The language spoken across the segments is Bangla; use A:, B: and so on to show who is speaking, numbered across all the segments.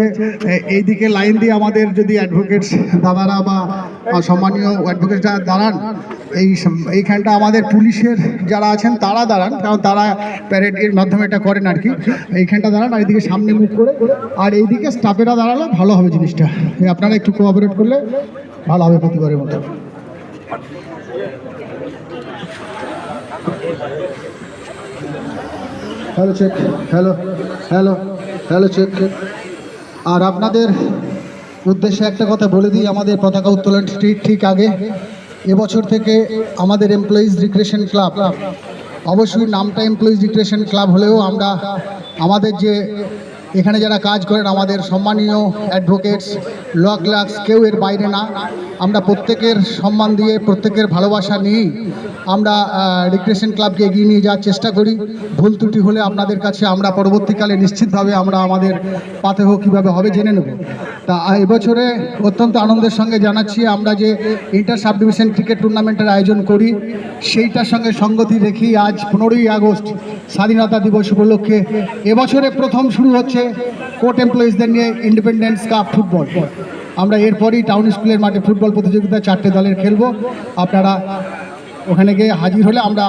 A: হচ্ছে, এ- এইদিকে লাইন দিয়ে আমাদের যদি অ্যাডভোকেটস দাদারা বা সম্মানীয় অ্যাডভোকেট যারা দাঁড়ান, এই এইখানটা আমাদের পুলিশের যারা আছেন তারা দাঁড়ান, কারণ তারা প্যারেডের মাধ্যমে এটা করেন আর কি। এইখানটা দাঁড়ান আর এইদিকে সামনে মুখ করে, আর এইদিকে স্টাফেরা দাঁড়ালে ভালো হবে জিনিসটা। আপনারা একটু কোঅপারেট করলে ভালো হবে প্রতিবারের মতো। Hello check hello hello hello check আর আপনাদের উদ্দেশ্যে একটা কথা বলে দিই, আমাদের পতাকা উত্তোলন স্ট্রিট ঠিক আগে। এবছর থেকে আমাদের এমপ্লয়িজ রিক্রিয়েশন ক্লাব অবশ্যই নামটা এমপ্লয়িজ রিক্রিয়েশন ক্লাব হলেও আমরা আমাদের যে এখানে যারা কাজ করেন আমাদের সম্মানীয় অ্যাডভোকেটস ল ক্লার্কস কেউ এর বাইরে না। আমরা প্রত্যেকের সম্মান দিয়ে, প্রত্যেকের ভালোবাসা নিয়েই আমরা রিক্রিয়েশন ক্লাবকে এগিয়ে নিয়ে যাওয়ার চেষ্টা করি। ভুল ত্রুটি হলে আপনাদের কাছে আমরা পরবর্তীকালে নিশ্চিতভাবে আমরা আমাদের পাথেহ কীভাবে হবে জেনে নেব। তা এবছরে অত্যন্ত আনন্দের সঙ্গে জানাচ্ছি আমরা যে ইন্টার সাব ডিভিশন ক্রিকেট টুর্নামেন্টের আয়োজন করি, সেইটার সঙ্গে সঙ্গতি রেখেই আজ পনেরোই আগস্ট স্বাধীনতা দিবস উপলক্ষে এবছরে প্রথম শুরু হচ্ছে কোর্ট এমপ্লয়িজদের নিয়ে ইন্ডিপেন্ডেন্স কাপ ফুটবল আমরা এরপরই টাউন স্কুলের মাঠে ফুটবল প্রতিযোগিতা চারটে দলের খেলব। আপনারা ওখানে গিয়ে হাজির হলে আমরা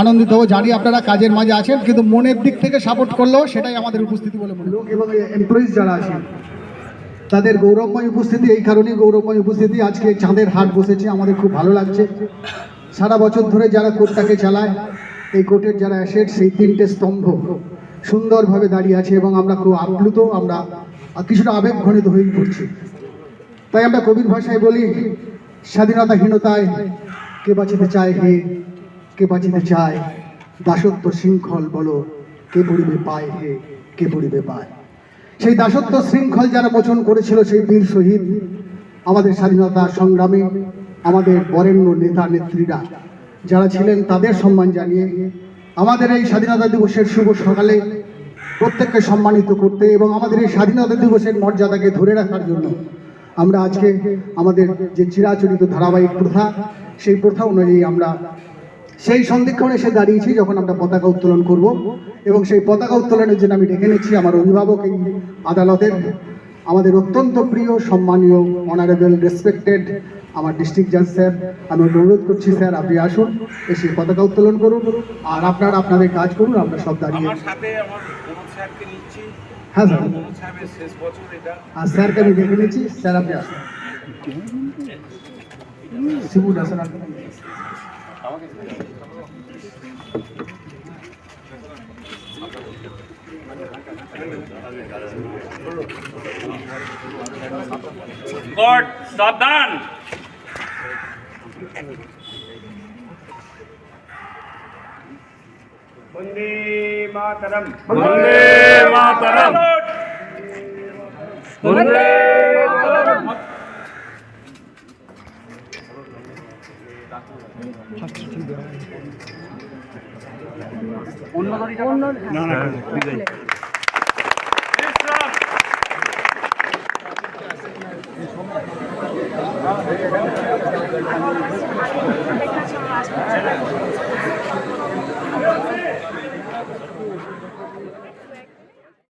A: আনন্দিত হব। জানি আপনারা কাজের মাঝে আছেন, কিন্তু মনের দিক থেকে সাপোর্ট করলেও সেটাই আমাদের উপস্থিতি বলে মনে লোক এবং এমপ্লয়িজ যারা আছেন, তাদের গৌরবময় উপস্থিতি এই কারণেই গৌরবময় উপস্থিতি। আজকে চাঁদের হাট বসেছে, আমাদের খুব ভালো লাগছে। সারা বছর ধরে যারা কোর্টটাকে চালায়, এই কোর্টের যারা অ্যাসেট, সেই তিনটে স্তম্ভ। সুন্দরভাবে দাঁড়িয়ে আছে এবং আমরা খুব আপ্লুত, আমরা কিছুটা আবেগ ঘনিত হয়ে পড়ছি। তাই আমরা কবির ভাষায় বলি, স্বাধীনতাহীনতায় কে বাঁচিতে চায় হে, কে বাঁচিতে চায়? দাসত্ব শৃঙ্খল বলো, কে পড়িবে পায় হে, কে পড়িবে পায়? সেই দাসত্ব শৃঙ্খল যারা মোচন করেছিল, সেই বীর শহীদ, আমাদের স্বাধীনতা সংগ্রামে, আমাদের বরেণ্য নেতা নেত্রীরা যারা ছিলেন তাদের সম্মান জানিয়ে আমাদের এই স্বাধীনতা দিবসের শুভ সকালে প্রত্যেককে সম্মানিত করতে এবং আমাদের এই স্বাধীনতা দিবসের মর্যাদাকে ধরে রাখার জন্য আমরা আজকে আমাদের যে চিরাচরিত ধারাবাহিক প্রথা, সেই প্রথা অনুযায়ী আমরা সেই সন্ধিক্ষণে এসে দাঁড়িয়েছি যখন আমরা পতাকা উত্তোলন করব এবং সেই পতাকা উত্তোলনের জন্য আমি ডেকে নিচ্ছি আমার অভিভাবক এই আদালতের। আমাদের অত্যন্ত প্রিয় সম্মানীয় অনারেবল রেসপেক্টেড আমার ডিস্ট্রিক্ট জাজ স্যার আমি অনুরোধ করছি স্যার আপনি আসুন এসে পতাকা উত্তোলন করুন আর আপনারা আপনাদের কাজ করুন আমরা সব দাঁড়িয়ে
B: আমার সাথে আমার মনোজ সাহেবকে নিচ্ছি।
A: হ্যাঁ স্যার। আর স্যারকে আমি ডেকে নিচ্ছি স্যার আপনি আসুন। আপনি।
B: কোর্ট সাবধান বন্দে মাতরম
C: বন্দে মাতরম বন্দে মাতরম অন্য গাড়িটা না না Gracias.